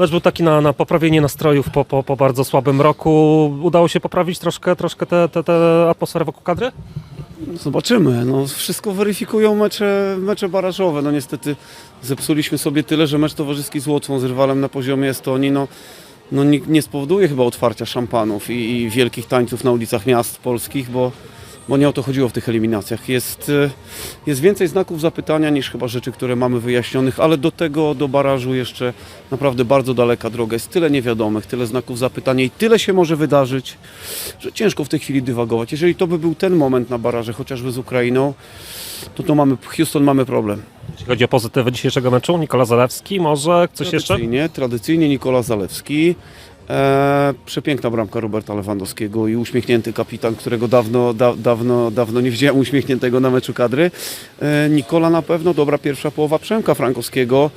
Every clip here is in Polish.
Mecz był taki na, na poprawienie nastrojów po, po, po bardzo słabym roku. Udało się poprawić troszkę, troszkę tę te, te atmosferę wokół kadry? Zobaczymy. No, wszystko weryfikują mecze, mecze barażowe. No niestety zepsuliśmy sobie tyle, że mecz towarzyski z Łotwą, z rywalem na poziomie Estonii, no, no nie, nie spowoduje chyba otwarcia szampanów i, i wielkich tańców na ulicach miast polskich, bo, bo nie o to chodziło w tych eliminacjach. Jest, y, jest więcej znaków zapytania niż chyba rzeczy, które mamy wyjaśnionych, ale do tego, do barażu jeszcze naprawdę bardzo daleka droga. Jest tyle niewiadomych, tyle znaków zapytania i tyle się może wydarzyć, że ciężko w tej chwili dywagować. Jeżeli to by był ten moment na baraże, chociażby z Ukrainą, to to mamy, Houston mamy problem. Jeśli chodzi o pozytywy dzisiejszego meczu, Nikola Zalewski, może coś jeszcze? Tradycyjnie, tradycyjnie Nikola Zalewski. E, przepiękna bramka Roberta Lewandowskiego i uśmiechnięty kapitan, którego dawno, da, dawno, dawno nie widziałem uśmiechniętego na meczu kadry. E, Nikola na pewno, dobra pierwsza połowa Przemka Frankowskiego.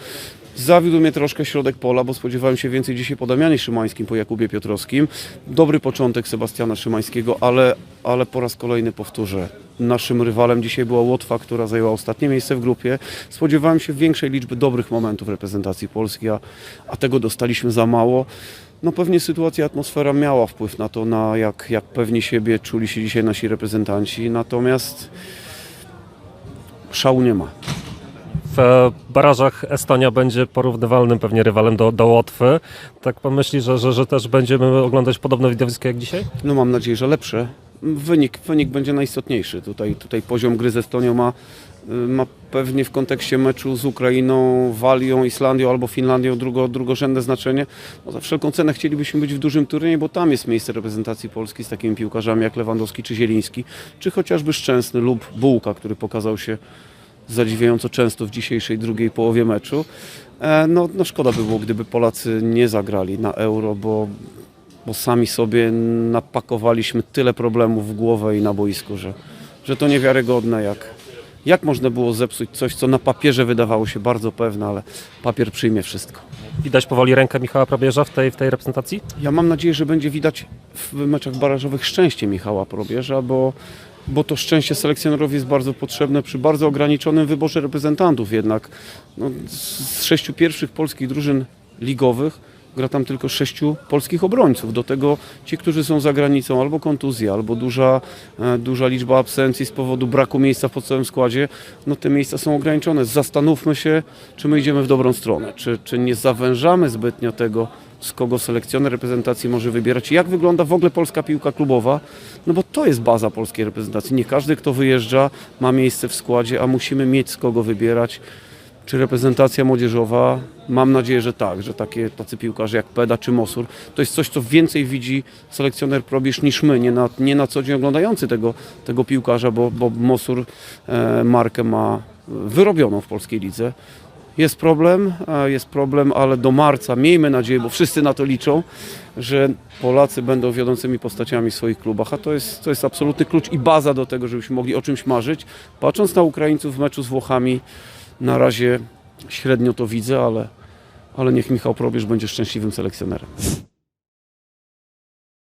Zawiódł mnie troszkę środek pola, bo spodziewałem się więcej dzisiaj po Damianie Szymańskim, po Jakubie Piotrowskim. Dobry początek Sebastiana Szymańskiego, ale, ale po raz kolejny powtórzę. Naszym rywalem dzisiaj była Łotwa, która zajęła ostatnie miejsce w grupie. Spodziewałem się większej liczby dobrych momentów reprezentacji Polski, a, a tego dostaliśmy za mało. No pewnie sytuacja, atmosfera miała wpływ na to, na jak, jak pewnie siebie czuli się dzisiaj nasi reprezentanci. Natomiast szału nie ma. W barażach Estonia będzie porównywalnym pewnie rywalem do, do Łotwy. Tak pan myśli, że, że, że też będziemy oglądać podobne widowisko jak dzisiaj? No mam nadzieję, że lepsze. Wynik, wynik będzie najistotniejszy. Tutaj, tutaj poziom gry z Estonią ma, ma pewnie w kontekście meczu z Ukrainą, Walią, Islandią albo Finlandią drugo, drugorzędne znaczenie. No za wszelką cenę chcielibyśmy być w dużym turnieju, bo tam jest miejsce reprezentacji Polski z takimi piłkarzami jak Lewandowski czy Zieliński, czy chociażby Szczęsny lub Bułka, który pokazał się zadziwiająco często w dzisiejszej drugiej połowie meczu. E, No, no szkoda by było, gdyby Polacy nie zagrali na Euro, bo, bo sami sobie napakowaliśmy tyle problemów w głowę i na boisku, że, że to niewiarygodne, jak, jak można było zepsuć coś, co na papierze wydawało się bardzo pewne, ale papier przyjmie wszystko. Widać powoli rękę Michała Probierza w tej, w tej reprezentacji? Ja mam nadzieję, że będzie widać w meczach barażowych szczęście Michała Probierza, bo, bo to szczęście selekcjonerowi jest bardzo potrzebne przy bardzo ograniczonym wyborze reprezentantów jednak. No, z sześciu pierwszych polskich drużyn ligowych gra tam tylko sześciu polskich obrońców. Do tego ci, którzy są za granicą, albo kontuzja, albo duża, e, duża liczba absencji z powodu braku miejsca w podstawowym składzie, no te miejsca są ograniczone. Zastanówmy się, czy my idziemy w dobrą stronę, czy, czy nie zawężamy zbytnio tego, z kogo selekcjoner reprezentacji może wybierać. Jak wygląda w ogóle polska piłka klubowa? No bo to jest baza polskiej reprezentacji. Nie każdy, kto wyjeżdża, ma miejsce w składzie, a musimy mieć z kogo wybierać. Czy reprezentacja młodzieżowa? Mam nadzieję, że tak, że takie tacy piłkarze jak Peda czy Mosur to jest coś, co więcej widzi selekcjoner Probierz niż my, nie na, nie na co dzień oglądający tego, tego piłkarza, bo, bo Mosur e, markę ma wyrobioną w polskiej lidze. Jest problem, e, jest problem, ale do marca miejmy nadzieję, bo wszyscy na to liczą, że Polacy będą wiodącymi postaciami w swoich klubach, a to jest, to jest absolutny klucz i baza do tego, żebyśmy mogli o czymś marzyć. Patrząc na Ukraińców w meczu z Włochami, na razie średnio to widzę, ale, ale niech Michał Probierz będzie szczęśliwym selekcjonerem.